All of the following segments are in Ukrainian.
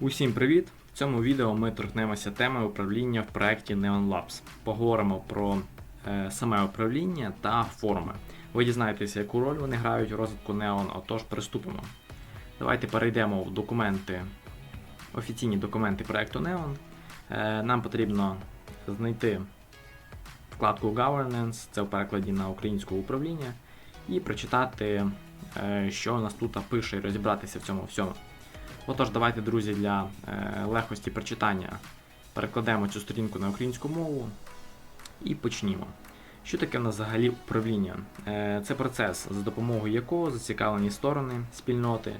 Усім привіт! В цьому відео ми торкнемося теми управління в проєкті Neon Labs. Поговоримо про е, саме управління та форми. Ви дізнаєтеся, яку роль вони грають у розвитку Neon, отож приступимо. Давайте перейдемо в документи, офіційні документи проєкту Neon. Е, нам потрібно знайти вкладку Governance, це в перекладі на українську управління, і прочитати, е, що у нас тут пише, і розібратися в цьому всьому. Отож, давайте, друзі, для е, легкості прочитання перекладемо цю сторінку на українську мову і почнімо. Що таке в нас взагалі управління? Е, це процес, за допомогою якого зацікавлені сторони спільноти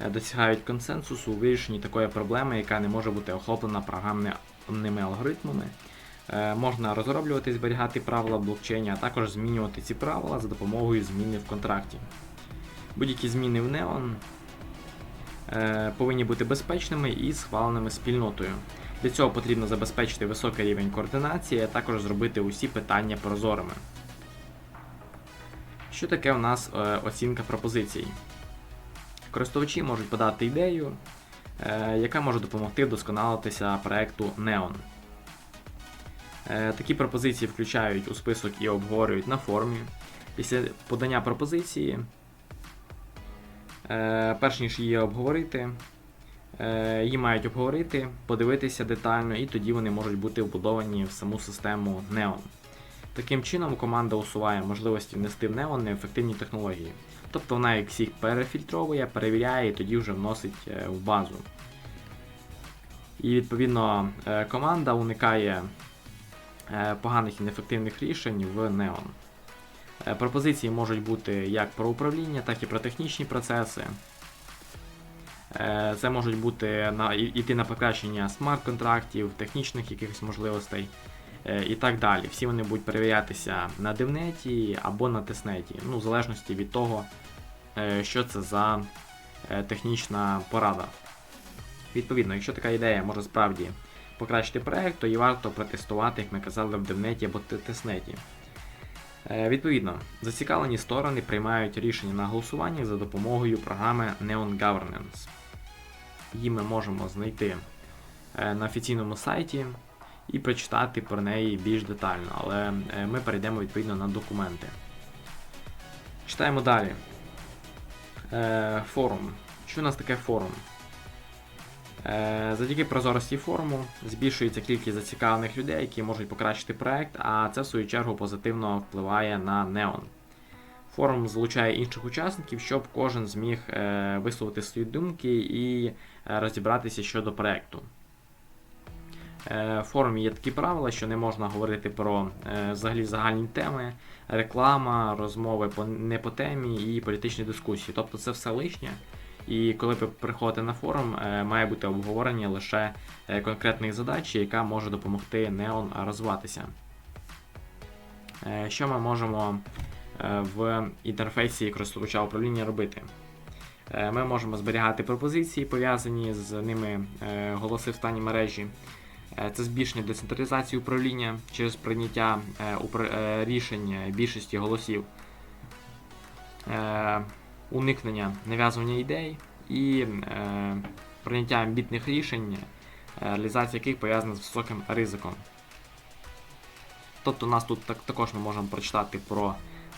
е, досягають консенсусу у вирішенні такої проблеми, яка не може бути охоплена програмними алгоритмами. Можна розроблювати і зберігати правила блокчейні, а також змінювати ці правила за допомогою зміни в контракті. Будь-які зміни в Neon повинні бути безпечними і схваленими спільнотою. Для цього потрібно забезпечити високий рівень координації, а також зробити усі питання прозорими. Що таке у нас е, оцінка пропозицій? Користувачі можуть подати ідею, е, яка може допомогти вдосконалитися проекту Neon. Е, Такі пропозиції включають у список і обговорюють на форумі. Після подання пропозиції Е, перш ніж її обговорити, е, її мають обговорити, подивитися детально, і тоді вони можуть бути вбудовані в саму систему Neon. Таким чином, команда усуває можливості внести в Neon неефективні технології. Тобто вона їх всіх перефільтровує, перевіряє і тоді вже вносить е, в базу. І відповідно е, команда уникає е, поганих і неефективних рішень в Neon. Е, Пропозиції можуть бути як про управління, так і про технічні процеси. Е, Це можуть бути на, іти на покращення смарт-контрактів, технічних якихось можливостей е, і так далі. Всі вони будуть перевірятися на девнеті або на тестнеті, ну, в залежності від того, що це за технічна порада. Відповідно, якщо така ідея може справді покращити проект, то її варто протестувати, як ми казали, в девнеті або те- тестнеті. Е, Відповідно, зацікавлені сторони приймають рішення на голосуванні за допомогою програми Neon Governance. Її ми можемо знайти е, на офіційному сайті і прочитати про неї більш детально, але е, ми перейдемо відповідно на документи. Читаємо далі. Е, Форум. Що у нас таке форум? Е, Завдяки прозорості форуму збільшується кількість зацікавлених людей, які можуть покращити проект, а це в свою чергу позитивно впливає на Neon. Форум залучає інших учасників, щоб кожен зміг е, висловити свої думки і е, розібратися щодо проекту. В форумі є такі правила, що не можна говорити про взагалі загальні теми, реклама, розмови не по темі і політичні дискусії. Тобто це все лишнє. І коли ви приходите на форум, е, має бути обговорення лише е, конкретних задач, яка може допомогти Neon розвиватися. Е, Що ми можемо в інтерфейсі користувача управління робити? Ми можемо зберігати пропозиції, пов'язані з ними голоси в стані мережі. Це збільшення децентралізації управління через прийняття рішень більшості голосів. Уникнення нав'язування ідей і е, прийняття амбітних рішень, е, реалізація яких пов'язана з високим ризиком. Тобто у нас тут так, також ми можемо прочитати про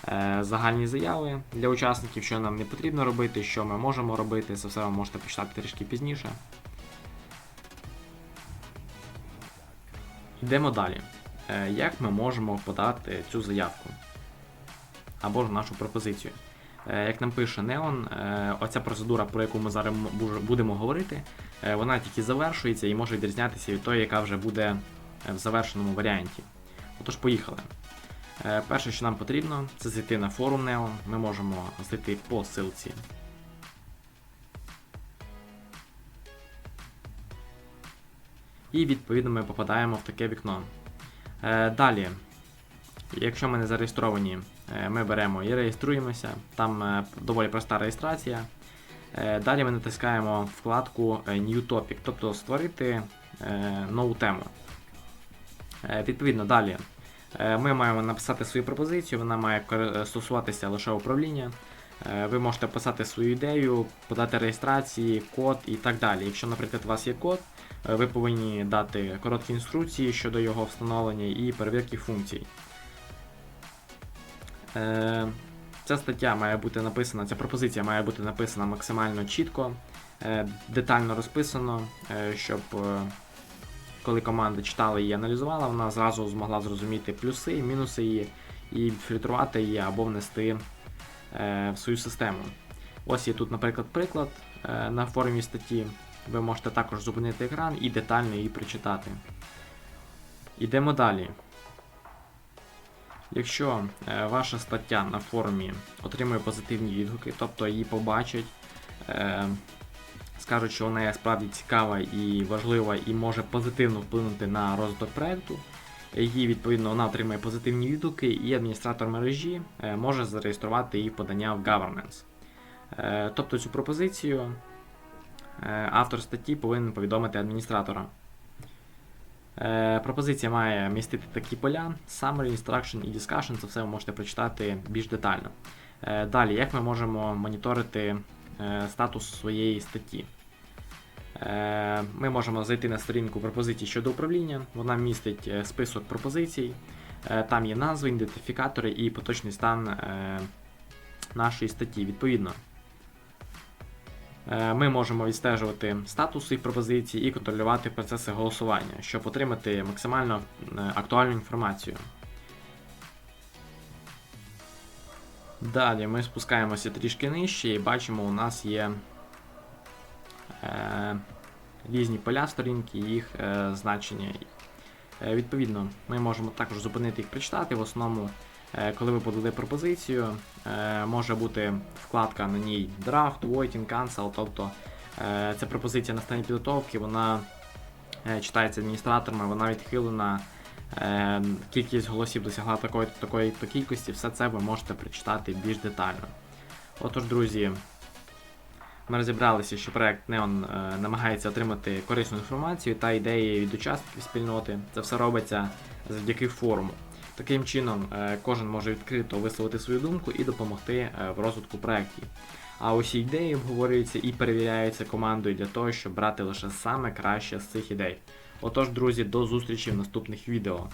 е, загальні заяви для учасників, що нам не потрібно робити, що ми можемо робити. Це все ви можете прочитати трішки пізніше. Йдемо далі. Е, як ми можемо подати цю заявку або ж нашу пропозицію? Е, Як нам пише Neon, е, оця процедура, про яку ми зараз будемо говорити, е, вона тільки завершується і може відрізнятися від тої, яка вже буде в завершеному варіанті. Отож, поїхали. Перше, що нам потрібно, це зайти на форум Neon. Ми можемо зайти по ссылці. І відповідно ми попадаємо в таке вікно. Далі, якщо ми не зареєстровані, е, ми беремо і реєструємося. Там е, доволі проста реєстрація. Е, Далі ми натискаємо вкладку New Topic, тобто створити нову тему. Відповідно, далі ми маємо написати свою пропозицію, вона має стосуватися лише управління. Ви можете писати свою ідею, подати реєстрації, код і так далі. Якщо, наприклад, у вас є код, ви повинні дати короткі інструкції щодо його встановлення і перевірки функцій. Е, Ця стаття має бути написана, ця пропозиція має бути написана максимально чітко, е, детально розписано, е, щоб е, коли команда читала і аналізувала, вона зразу змогла зрозуміти плюси і мінуси її і фільтрувати її або внести е, в свою систему. Ось є тут, наприклад, приклад е, на форумі статті. Ви можете також зупинити екран і детально її прочитати. Ідемо далі. Якщо е, ваша стаття на форумі отримує позитивні відгуки, тобто її побачать, е, скажуть, що вона справді цікава і важлива і може позитивно вплинути на розвиток проекту, її відповідно вона отримує позитивні відгуки, і адміністратор мережі е, може зареєструвати її подання в governance. Тобто цю пропозицію автор статті повинен повідомити адміністратора. Е, Пропозиція має містити такі поля: Summary, Instruction і Discussion. Це все ви можете прочитати більш детально. Е, Далі, як ми можемо моніторити е, статус своєї статті? Ми можемо зайти на сторінку пропозицій щодо управління. Вона містить список пропозицій. Там є назви, ідентифікатори і поточний стан нашої статті. Відповідно, Ми можемо відстежувати статус своїх пропозицій і контролювати процеси голосування, щоб отримати максимально е, актуальну інформацію. Далі ми спускаємося трішки нижче і бачимо, у нас є е, різні поля сторінки, їх е, значення. Е, відповідно, ми можемо також зупинити їх прочитати. В основному, е, коли ви подали пропозицію, е, може бути вкладка на ній Draft, Waiting, Cancel, тобто е, ця пропозиція на стані підготовки, вона е, читається адміністраторами, вона відхилена. Е, Кількість голосів досягла такої такої то кількості, все це ви можете прочитати більш детально. Отож, друзі, ми розібралися, що проект Neon е, намагається отримати корисну інформацію та ідеї від учасників спільноти. Це все робиться завдяки форуму. Таким чином, е, кожен може відкрито висловити свою думку і допомогти е, в розвитку проєктів. А усі ідеї обговорюються і перевіряються командою для того, щоб брати лише саме краще з цих ідей. Отож, друзі, до зустрічі в наступних відео.